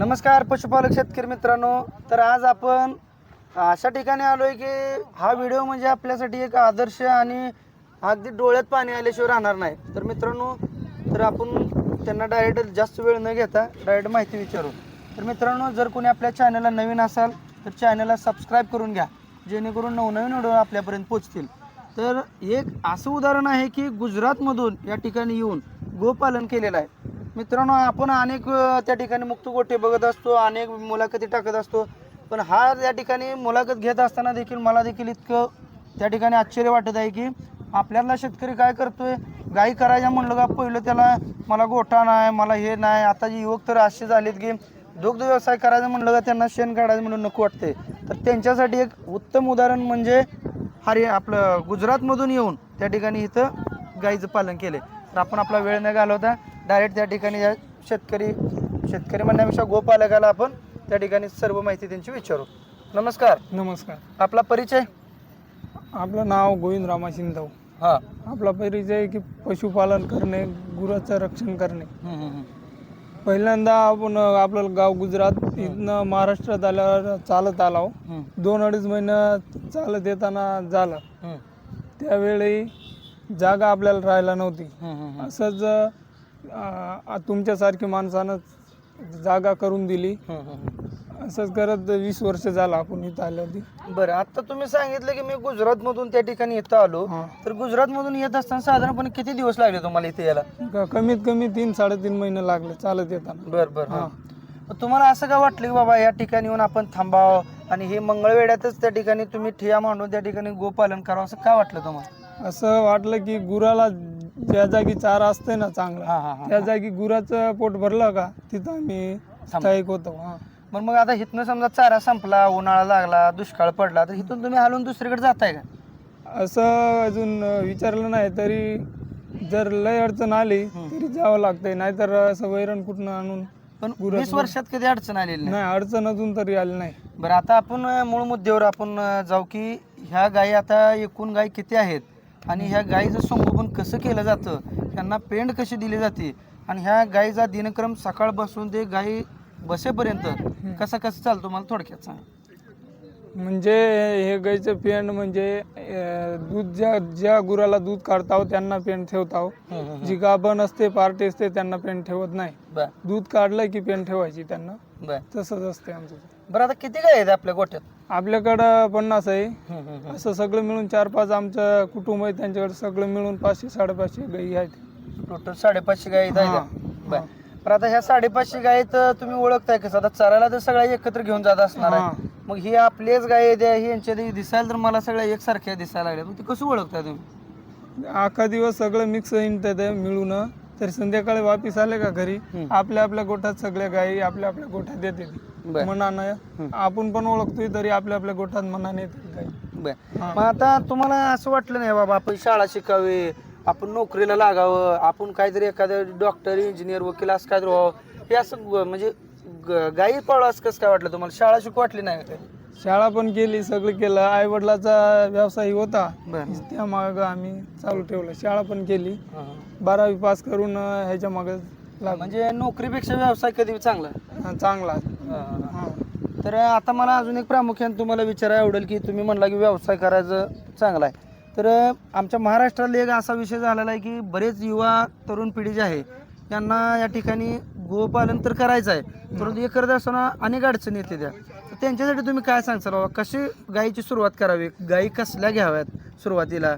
नमस्कार पशुपालक शेतकरी मित्रांनो. तर आज आपण अशा ठिकाणी आलो आहे की हा व्हिडिओ म्हणजे आपल्यासाठी एक आदर्श आणि अगदी डोळ्यात पाणी आल्याशिवाय राहणार नाही. तर मित्रांनो तर आपण त्यांना डायरेक्ट जास्त वेळ न घेता डायरेक्ट माहिती विचारू. तर मित्रांनो जर कोणी आपल्या चॅनलला नवीन असाल तर चॅनलला सबस्क्राईब करून घ्या जेणेकरून नवनवीन व्हिडिओ आपल्यापर्यंत पोचतील तर एक असं उदाहरण आहे की गुजरातमधून या ठिकाणी येऊन गोपालन केलेलं आहे. मित्रांनो आपण अनेक त्या ठिकाणी मुक्त गोटे बघत असतो अनेक मुलाखती टाकत असतो. पण हा त्या ठिकाणी मुलाखत घेत असताना देखील मला देखील इतकं त्या ठिकाणी आश्चर्य वाटत आहे की आपल्याला शेतकरी काय करतोय? गाई करायच्या म्हणलं का पहिलं त्याला मला गोठा नाही मला हे नाही आता जे युवक तर असे झालेत की दुग्ध व्यवसाय करायचं म्हणलं का त्यांना शेण काढायचं म्हणून नको वाटते तर त्यांच्यासाठी एक उत्तम उदाहरण म्हणजे हरि आपलं गुजरातमधून येऊन त्या ठिकाणी इथं गाईचं पालन केले तर आपण आपला वेळ न घालवता. डायरेक्ट त्या ठिकाणी या शेतकरी शेतकरी म्हणण्यापेक्षा गोपालकाला आपण त्या ठिकाणी सर्व माहिती त्यांची विचारू. नमस्कार. नमस्कार. आपला परिचय? आपलं नाव गोविंद रामा शिंदव. हां. आपला परिचय की पशुपालन करणे गुराचं रक्षण करणे. पहिल्यांदा आपण आपलं गाव गुजरात इथनं महाराष्ट्रात आल्यावर चालत आलो. दोन अडीच महिनं चालत येताना झालं. त्यावेळी जागा आपल्याला राहायला नव्हती. असंच अं, तुमच्यासारखी माणसानं जागा करून दिली. असंच करत वीस वर्ष झालं आपण इथं आल्यावरती बरं आता तुम्ही सांगितलं की मी गुजरातमधून त्या ठिकाणी इथं आलो. हां. तर गुजरातमधून येत असताना साधारणपणे किती दिवस लागले तुम्हाला इथे यायला? क- कमीत कमी तीन साडेतीन महिने लागले चालत येताना. बरं बरं हां. हां. मग तुम्हाला असं का वाटलं की बाबा या ठिकाणी येऊन आपण थांबावं आणि हे मंगळवेड्यातच त्या ठिकाणी तुम्ही ठिया मांडून त्या ठिकाणी गोपालन करावं असं का वाटलं तुम्हाला? असं वाटलं की गुराला ज्या जागी चारा असते ना चांगला. हां हां हां त्या जागी गुराचं पोट भरलं का तिथं आम्ही स्थायिक होतो. हा. मग मग आता इथनं समजा चारा संपला उन्हाळा लागला दुष्काळ पडला तर इथून तुम्ही हलवून दुसरीकडे जाताय का? असं अजून विचारलं नाही तरी जर लय अडचण आली तरी जावं लागतंय. नाहीतर असं वैरण कुठनं आणून पण वीस वर्षात कधी अडचण आलेली नाही. नाही अडचण अजून तरी आली नाही. बरं आता आपण अं, मूळ मुद्द्यावर आपण अं, जाऊ की ह्या गायी आता एकूण गायी किती आहेत? आणि ह्या गायीचं संगोपन कसं केलं जातं त्यांना पेंड कशी दिली जाते आणि ह्या गायीचा दिनक्रम सकाळपासून ते गायी बसेपर्यंत कसा कसं चालतो मला थोडक्यात सांगा. म्हणजे हे गाईचं पेंड म्हणजे दूध ज्या ज्या गुराला दूध काढताव त्यांना पेंड ठेवताव. जी गाभण असते पार्टी असते त्यांना पेंड ठेवत नाही. दूध काढलं की पेंड ठेवायची त्यांना. तसंच असते आमचं. बरं आता किती गाय आहेत आपल्या गोठ्यात आपल्याकडं पन्नास आहे. असं सगळं मिळून चार पाच आमचं कुटुंब आहे त्यांच्याकडे सगळं मिळून पाचशे साडेपाचशे गाई आहेत. टोटल साडेपाचशे गाय आहेत हां. बर. पण आता ह्या साडेपाचशे गाय तर तुम्ही ओळखताय कसं? आता चरायला तर सगळ्या एकत्र घेऊन जात असणार आहे. मग ही आपलेच गाय आहेत ही यांच्या दि- दिसायला तर मला सगळ्या एकसारख्या दिसायला लागल्या. मग ते कसं ओळखताय तुम्ही? अख्खा दिवस सगळं मिक्स येतात मिळून. तरी संध्याकाळी वापिस आले का घरी. आपल्या आपल्या गोठ्यात सगळ्या गायी आपल्या आपल्या गोठ्यात येते. बर. मनानं आपण पण ओळखतोय तरी आपल्या आपल्या गोठ्यात मनाने येते गाई बर. हां. मग आता तुम्हाला असं वाटलं नाही बाबा आपण शाळा शिकावी आपण नोकरीला लागावं आपण काहीतरी एखादं डॉक्टर इंजिनियर वकील असं काहीतरी व्हावं हे असं ग- म्हणजे ग- गाई पाळू असं कसं काय वाटलं तुम्हाला? शाळा शिकू वाटली नाही का शाळा पण केली सगळं केलं. आई वडिलाचा व्यवसाय होता. बरं. त्या माग आम्ही चालू ठेवलं. शाळा पण केली. बारावी पास करून अं, ह्याच्या माग म्हणजे नोकरीपेक्षा व्यवसाय कधी चांगला? चांगला. हा. तर आता मला अजून एक प्रामुख्याने तुम्हाला विचारायला आवडेल की तुम्ही म्हणला की व्यवसाय करायचं चांगला आहे. तर आमच्या महाराष्ट्रात एक असा विषय झालेला आहे की बरेच युवा तरुण पिढी जी आहे त्यांना या ठिकाणी गोपालन तर करायचं आहे परंतु हे करत असताना अनेक अडचणी येते त्या. तर त्यांच्यासाठी तुम्ही काय सांगता बाबा? कशी गायीची सुरुवात करावी? गायी कसल्या घ्याव्यात सुरुवातीला?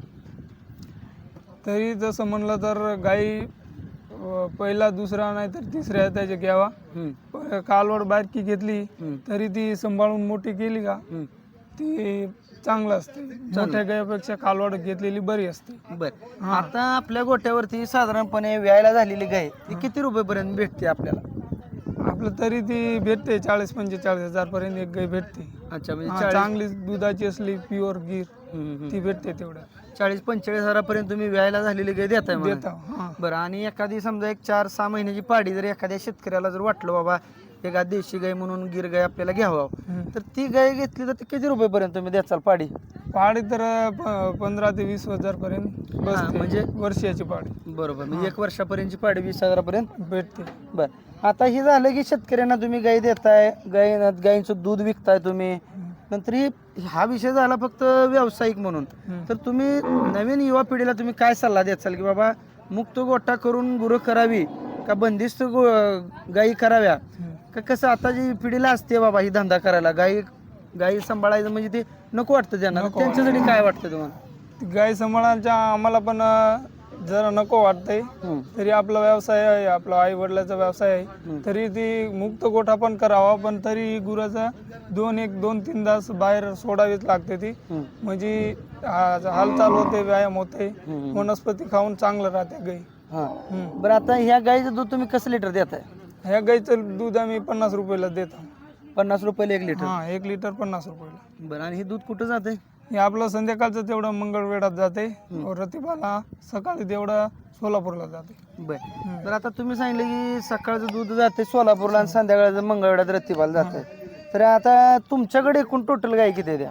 तरी जसं म्हणलं तर गाई पहिला दुसरा नाही तर तिसऱ्या त्याच्या घ्यावा. हम्म, प- कालवड बारकी घेतली तरी ती सांभाळून मोठी केली का. ती चांगलं असते. मोठ्या गायीपेक्षा कालवड घेतलेली बरी असते. बर. आता आपल्या गोट्यावरती साधारणपणे व्यायला झालेली गाय ती किती रुपयेपर्यंत भेटते आपल्याला? आपलं तरी ती भेटते चाळीस पंचेचाळीस हजार पर्यंत एक गाय भेटते. अच्छा म्हणजे चांगली दुधाची असली प्युअर गीर. ती भेटते तेवढं चाळीस पंचेचाळीस हजारापर्यंत तुम्ही व्यायला झालेली गाय देताय. देता हा. बरं आणि एखादी समजा एक चार सहा महिन्याची पाडी जर एखाद्या शेतकऱ्याला जर वाटलं बाबा एका देशी गाय म्हणून गिर गाय आपल्याला घ्यावं हम्म. तर ती गाय घेतली तर ती किती रुपयेपर्यंत तुम्ही द्याचाल पाडी? पाडी तर प- पंधरा ते वीस हजार पर्यंत बसते म्हणजे- वर्षाची पाडी. बरोबर म्हणजे एक वर्षापर्यंतची पाडी वीस हजारापर्यंत? भेटते. बरं आता हे झालं की शेतकऱ्यांना तुम्ही गाई देताय गाई गाईंचं दूध विकताय तुम्ही नंतर ही हा विषय झाला फक्त व्यावसायिक म्हणून. तर तुम्ही नवीन युवा पिढीला तुम्ही काय सल्ला द्याल की बाबा मुक्त गोठा करून गुरं करावी का बंदिस्त गायी कराव्या. का कसं आता जी पिढीला असते बाबा ही धंदा करायला गाई गाई सांभाळायचं म्हणजे ते नको वाटतं त्यांना. त्यांच्यासाठी काय वाटतं तुम्हाला? गाय सांभाळायच्या आम्हाला पण जरा नको वाटतंय. तरी आपला व्यवसाय आहे आपला आई वडिलाचा व्यवसाय आहे. तरी ती मुक्त गोठा पण करावा पण तरी गुराचा दोन एक दोन तीन तास बाहेर सोडावीच लागते ती. म्हणजे हा- हालचाल होते व्यायाम होते. वनस्पती खाऊन चांगलं राहते गाई हा. बरं आता ह्या गाईचं दूध तुम्ही कसं लिटर देताय ह्या गाईचं दूध आम्ही पन्नास रुपयाला देतो पन्नास रुपयाला एक लिटर हा एक लिटर पन्नास रुपयाला बरं आणि हे दूध कुठं जाते हे आपलं संध्याकाळचं तेवढं मंगळवेढात जाते. रतिबाला सकाळी तेवढं सोलापूरला जाते. बर. हम्म. तर आता तुम्ही सांगितलं की सकाळचं दूध जाते सोलापूरला आणि संध्याकाळचं मंगळवेढ्यात रत्तीबाला जाते. तर आता तुमच्याकडे एकूण टोटल गाय किती त्या?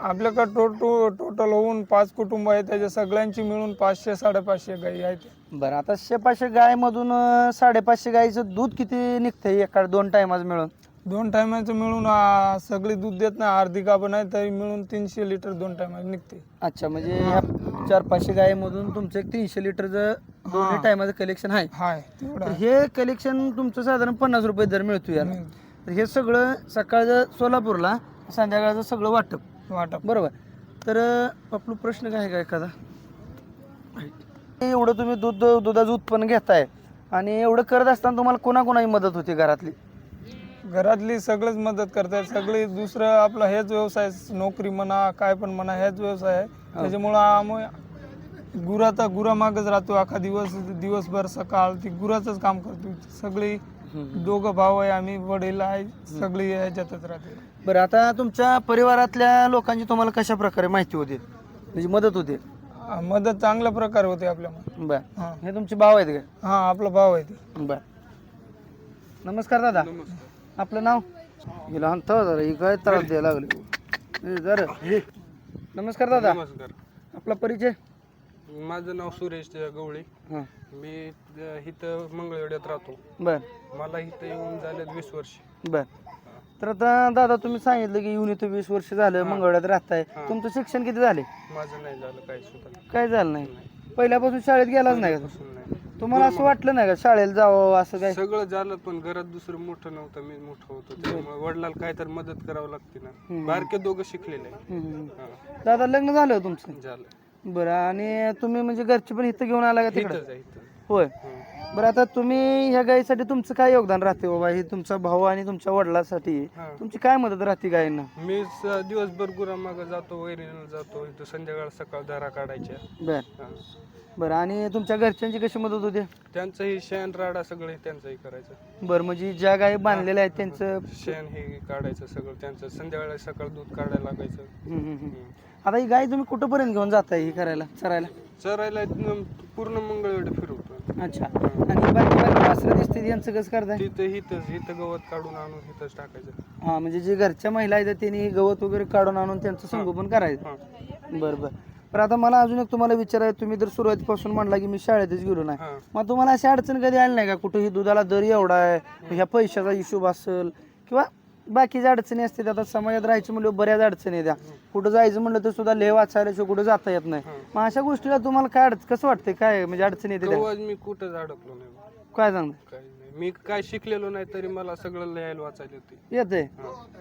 आपल्याकडे टोटो टोटल होऊन पाच कुटुंब आहे त्याच्या सगळ्यांची मिळून पाचशे साडेपाचशे गाई आहेत बरं आता शेपाचशे गायमधून अं, साडेपाचशे गाईचं दूध किती निघतंय? एका दोन टायमाच मिळून. दोन टायमाचं मिळून आ, सगळी दूध देत नाही अर्धी कापं नाही तरी मिळून तीनशे लिटर दोन टायमाला निघते. अच्छा म्हणजे या चार पाचशे गायमधून तुमचं एक तीनशे लिटरचं दोन्ही टायमाचं कलेक्शन आहे. हाय तेवढं तर आहे. हे कलेक्शन तुमचं साधारण पन्नास रुपये दर मिळतो याला. मिळतं. तर हे सगळं सकाळचं सोलापूरला संध्याकाळचं सगळं वाटप. वाटप. बरोबर. तर आपला प्रश्न काय आहे का एखादा? एवढं तुम्ही दूध दुधाचं उत्पन्न घेताय आणि एवढं करत असताना तुम्हाला कोणाकोणाची मदत होती घरातली? घरातली सगळेच मदत करतात. सगळी दुसरं आपलं हेच व्यवसाय नोकरी म्हणा काय पण म्हणा हेच व्यवसाय आहे. त्याच्यामुळं आम्ही गुराचा गुरामागच राहतो. अख्खा दिवस दिवसभर सकाळ ती गुराचंच काम करतो. सगळी दोघं भाऊ आहे आम्ही वडील आहे सगळी ह्याच्यातच राहते. बरं आता तुमच्या परिवारातल्या लोकांची तुम्हाला कशा प्रकारे माहिती होती? म्हणजे मदत होते? मदत चांगल्या प्रकारे होते आपल्या बर. हा. हे तुमचे भाव आहेत का? हा आपला भाऊ आहे ते. बर. नमस्कार दादा. आपलं नाव? हिला जरा ही काय त्रास द्यायला लागले. जरा नमस्कार दादा. नमस्कार. आपला परिचय? माझं नाव सुरेश गवळी. हां. मी इथं मंगळवेड्यात राहतो. बर. मला इथं येऊन झाले वीस वर्ष. बर. तर आता दादा तुम्ही सांगितलं की येऊन इथं वीस वर्ष झालं मंगळवाड्यात राहताय. तुमचं शिक्षण किती झाले? माझं नाही झालं काही सुद्धा काय झालं नाही? पहिल्यापासून शाळेत गेलाच नाही का नाही. तुम्हाला असं वाटलं नाही का शाळेला जावं असं काय सगळं झालं पण घरात दुसरं मोठं नव्हतं मी मोठं होतो. त्यामुळे वडिलाला काय तर मदत करावं लागते ना. बारके दोघं शिकलेले आहे. हम्म, हम्म. हा, दादा लग्न झालं हो तुमचं? झालं. बरं आणि तुम्ही म्हणजे घरची पण इथं घेऊन आला का तिकडं? इथंच आहे इथं. होय. हं. बरं आता तुम्ही ह्या गायीसाठी तुमचं काय योगदान राहते बाबा हे तुमचा भाऊ आणि तुमच्या वडिलासाठी हा. तुमची काय मदत राहते गायींना मी स- दिवसभर गुरामागं जातो वैरीला जातो इथं संध्याकाळ सकाळ धारा काढायच्या. बर. हा. बरं आणि तुमच्या घरच्यांची कशी मदत होते? त्यांचंही शेण राडा सगळे त्यांचंही करायचं. बरं म्हणजे ज्या गायी बांधलेल्या आहेत त्यांचं शेण हे काढायचं सगळं त्यांचं संध्याकाळी सकाळ दूध काढायला लागायचं. हम्म, हम्म, हम्म. आता ही गाय तुम्ही कुठंपर्यंत घेऊन जाताय ही करायला चरायला? चरायला पूर्ण मंगळवेढ फिरवतो अच्छा. आणि बाकी बाकी वासरं दिसते यांचं कसं करताय? तिथं इथंच इथं गवत काढून आणून इथंच टाकायचं. हा म्हणजे जे घरच्या महिला आहेत त्यांनी गवत वगैरे काढून आणून त्यांचं संगोपन करायचं. हा. बरं बरं. पण आता मला अजून एक तुम्हाला विचारायचं तुम्ही जर सुरुवातीपासून म्हणला की मी शाळेतच गेलो नाही हा. मग तुम्हाला अशी अडचण कधी आली नाही का? कुठं ही दुधाला दर एवढा आहे ह्या पैशाचा हिशोब असेल किंवा बाकीच्या अडचणी असतात आता समाजात राहायचं म्हणलं बऱ्याच अडचणी येत्या कुठं जायचं म्हणलं तर सुद्धा लेह वाचायला कुठं जाता येत नाही. मग अशा गोष्टीला तुम्हाला काय अडच कसं वाटतंय? काय म्हणजे अडचणी येते त्या? मी कुठंच अडकलो नाही काय सांगता नाही. मी काय शिकलेलो नाही तरी मला सगळं लिहायला वाचायला होती येतंय?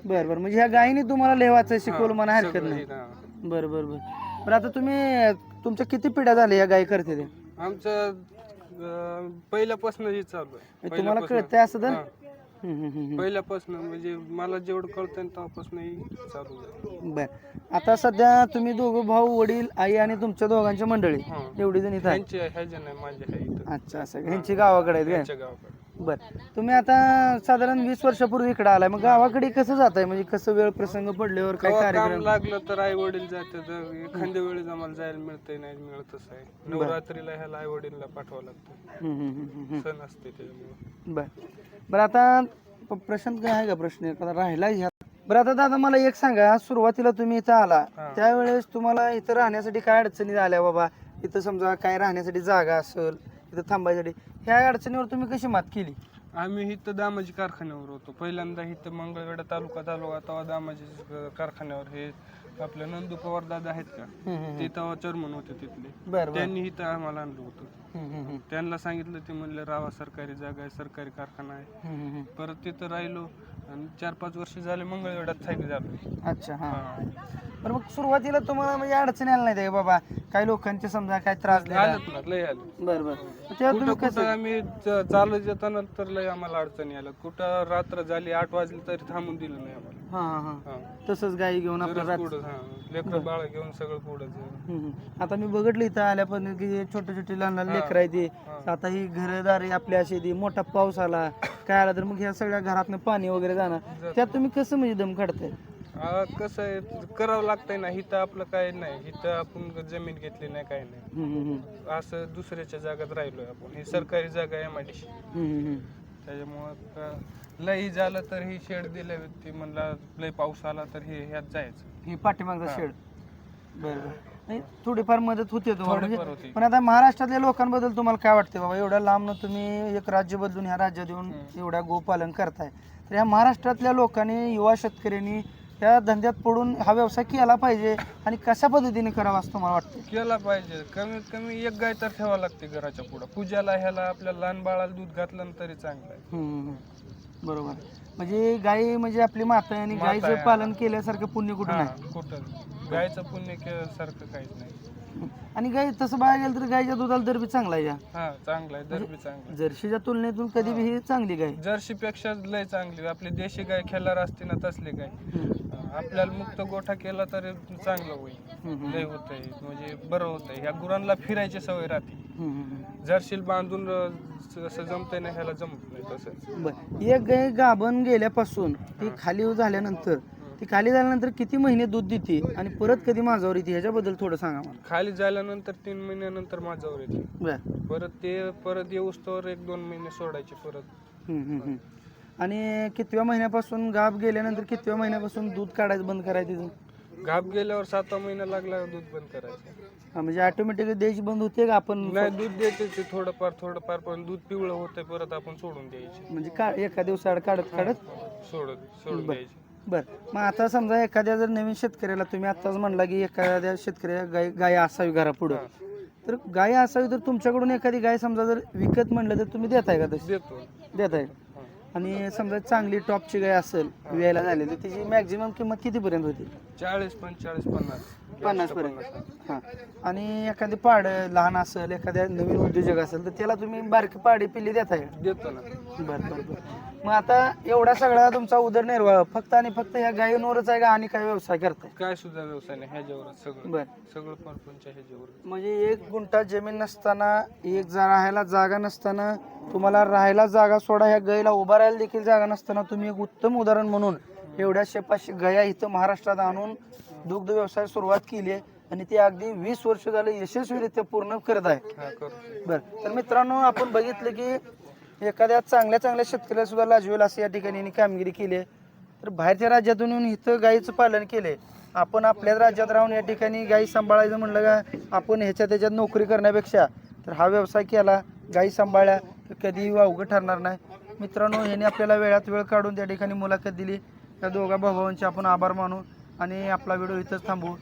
बरं बरं. म्हणजे ह्या गायीने तुम्हाला लेह वाचायला शिकवलं मला हरकत नाही. बरं बरं बरं. बरं आता तुम्ही तुमच्या किती पिढ्या झाल्या या गायी करते ते? आमचं अं, पहिल्यापासून हे चालू आहे. तुम्हाला पहिल्यापासून- कळतंय असं तर? हा. हम्म, हम्म, हम्म, पहिल्यापासून म्हणजे मला जेवढं कळतं तेव्हापासून चालू आहे. हम्म. बरं. आता सध्या तुम्ही दोघं भाऊ वडील आई आणि तुमच्या दोघांची मंडळी हा. एवढी जण इथं आहे ह्यांची ह्याच्या नाही माझ्या आहे इथं. अच्छा असं का? ह्यांची गावाकडे आहेत ह्यांच्या गावाकडे. बरं. तुम्ही आता साधारण वीस वर्षापूर्वी इकडे आलाय. मग गावाकडे कसं जात आहे म्हणजे कसं वेळ प्रसंग पडल्यावर काय काम कार्यक्रम? लागलं तर आई वडील जातात एखाद्या वेळेस आम्हाला जायला मिळतंय नाही मिळत असं आहे. नवरात्रीला ह्याला आई वडीलला पाठवावं लागतं. हम्म, हम्म, हम्म, हम्म. सण असते त्याच्यामुळे. बरं. बरं आता प- प्रशांत काय आहे का प्रश्न? एखादा राहिला ह्या बरं आता दादा मला एक सांगा. सुरुवातीला तुम्ही इथं आला. हा. त्यावेळेस तुम्हाला इथं राहण्यासाठी काय अडचणी आल्या बाबा? इथं समजा काय राहण्यासाठी जागा असेल इथं थांबायसाठी. ह्या अडचणीवर तुम्ही कशी मात केली? आम्ही इथं दामाजी कारखान्यावर होतो. पहिल्यांदा इथं मंगळवेढा तालुका तालुका तेव्हा दामाजी कारखान्यावर हे आपले नंदू पवार दादा आहेत का? ते तेव्हा चर्मन होते तिथले. बरं बरं. त्यांनी इथं आम्हाला आणलं होतं. हम्म, हम्म, हम्म. त्यांना सांगितलं ते म्हणले रावा सरकारी जागा आहे सरकारी कारखाना आहे. हम्म, हम्म, परत तिथं राहिलो. आणि चार पाच वर्ष झाले मंगळवेढ्यात स्थायिक झालो. अच्छा हा. बरं मग सुरुवातीला तुम्हाला म्हणजे अडचणी आल्या नाही का बाबा काही लोकांचे समजा काय त्रास ना लय आलं बरं बरं. मग तेव्हा तुम्ही कुठं कसं कुठं आम्ही च- चालत येताना तर लय आम्हाला अडचणी आल्या कुठं रात्र झाली आठ वाजली तरी थांबून दिलं नाही आम्हाला. हा हा. हा. तसंच गाई घेऊन आपलं रात लेकरं बाळ घेऊन सगळं पुढं हम्म, हम्म. आता मी बघितलं इथं आल्यापासून की छोटे छोटे लहान लहान लेकरं आहे ते आता ही घरदार आपली अशी ती. मोठा पाऊस आला काय आला तर मग ह्या सगळ्या घरातनं पाणी वगैरे जाणार त्यात तुम्ही कसं म्हणजे दम काढताय? आ, कसं आहे करावं लागतंय ना. इथं आपलं काय नाही. इथं आपण जमीन घेतली नाही काय नाही. हम्म, हम्म, हम्म. असं दुसऱ्याच्या जागात राहिलोय आपण. ही सरकारी जागा आहे एम हम्म, हम्म. त्याच्यामुळं क- लई झालं तर ही शेड दिलं ती म्हणला लय पाऊस आला तर हे ह्यात जायचं. ही पाठीमागचा शेड. बरं बरं. नाही, थोडीफार मदत होते तुम्हाला. थोडीफार म्हणजे होती. पण आता महाराष्ट्रातल्या लोकांबद्दल तुम्हाला काय वाटते बाबा? एवढ्या लांबनं तुम्ही एक राज्य बदलून ह्या राज्यात येऊन एवढ्या गोपालन करताय. तर या महाराष्ट्रातल्या लोकांनी युवा शेतकऱ्यांनी त्या धंद्यात पडून हा व्यवसाय केला पाहिजे आणि कशा पद्धतीने करावा असं तुम्हाला वाटतं? केला पाहिजे. कमीत कमी एक गाय तर ठेवा लागते घराच्या पुढं. पूजाला ह्याला आपल्या लहान बाळाला दूध घातलं ना तरी चांगलं आहे. हम्म. बरोबर. म्हणजे गाई म्हणजे आपली माता आहे आणि माता आहे. पालन केल्यासारखं पुण्य कुठं हा, नाही. कुठं? गायचं पुण्य केल्यासारखं काहीच नाही. आणि गाई तसं बघायला गेलं तर गाईच्या दुधाला दर बी चांगला आहे या. हा चांगलं आहे दर बी चांगलं आहे. जर्शीच्या तुलनेतून कधी बी ही. चांगली गाय. जर्सी पेक्षा लय चांगली. आपली देशी गाय खेळणार असते ना तसली गाय. हम्म. आपल्याला मुक्त गोठा केला तर चांगलं होईल. लय होत म्हणजे बरं होतंय. ह्या गुरांना फिरायची सवय राहते. जर्शील बांधून अं, जसं जमतंय ना ह्याला जमत नाही तसं. बर. एक गाय गाभण गेल्यापासून ती खाली झाल्यानंतर ती खाली झाल्यानंतर किती महिने दूध देते आणि परत कधी माझ्यावर येते? ह्याच्याबद्दल थोडं सांगा मला. खाली झाल्यानंतर तीन महिन्यानंतर माझ्यावर येते. बर. परत ते परत येऊस तर एक दोन महिने सोडायचे परत. हम्म, हम्म, हम्म. आणि कितव्या महिन्यापासून गाभ गेल्यानंतर कितव्या महिन्यापासून दूध काढायचं बंद करायचं तिचं घाप गेल्यावर सातवा महिना लागला दूध बंद करायचं. हा, म्हणजे ऑटोमॅटिकली द्यायची बंद होते का आपण? नाही दूध देते ते थोडंफार थोडंफार पण दूध पिवळं होतंय परत आपण सोडून द्यायचे. म्हणजे का एका दिवसाआड काढत काढत? सोडत सोडून द्यायचे. बर. मग आता समजा एखाद्या जर नवीन शेतकऱ्याला तुम्ही आत्ताच म्हणला की एखाद्या शेतकऱ्या गाय गाय असावी घरापुढं. तर गाय असावी तर तुमच्याकडून एखादी गाय समजा जर विकत म्हणलं तर तुम्ही देताय का तशी? देतो. देताय. आणि समजा चांगली टॉपची गाय असेल वियायला झाली तर तिची मॅक्झिमम किंमत कितीपर्यंत होती? चाळीस पंचेचाळीस पन्नास. पन्नास पर्यंत. हां. आणि एखादी पाड लहान असेल एखाद्या नवीन उद्योजक असेल तर त्याला तुम्ही बारकी पाडी पिल्ली देताय? देतो ना. बरं बरं बरं. मग आता एवढा सगळा तुमचा उदरनिर्वाह फक्त आणि फक्त ह्या गायींवरच आहे का आणि काय व्यवसाय करताय? काय सुद्धा व्यवसाय नाही ह्याच्यावरच सगळं. बर. सगळं ह्याच्यावर म्हणजे एक गुंठा जमीन नसताना एक जा राहायला जागा नसताना तुम्हाला राहायला जागा सोडा ह्या गायीला उभा राहायला देखील जागा नसताना तुम्ही एक उत्तम उदाहरण म्हणून एवढ्या शेपाशी गया इथं महाराष्ट्रात आणून दुग्ध व्यवसाय सुरुवात केली आहे आणि ती अगदी वीस वर्ष झाले यशस्वीरित्या पूर्ण करत आहे. हा करतो बर तर मित्रांनो आपण बघितलं की एखाद्या चांगल्या चांगल्या शेतकऱ्याला सुद्धा लाजवेल असं या ठिकाणी यांनी कामगिरी केली आहे. तर बाहेरच्या राज्यातून येऊन इथं गायीचं पालन केले आपण आपल्याच राज्यात राहून या ठिकाणी गायी सांभाळायचं म्हणलं का आपण ह्याच्या त्याच्यात नोकरी करण्यापेक्षा तर हा व्यवसाय केला गायी सांभाळल्या तर कधीही अवघड ठरणार नाही. मित्रांनो ह्याने आपल्याला वेळात वेळ काढून त्या ठिकाणी मुलाखत दिली. त्या दोघा भावांचे आपण आभार मानू आणि आपला व्हिडिओ इथंच थांबवू.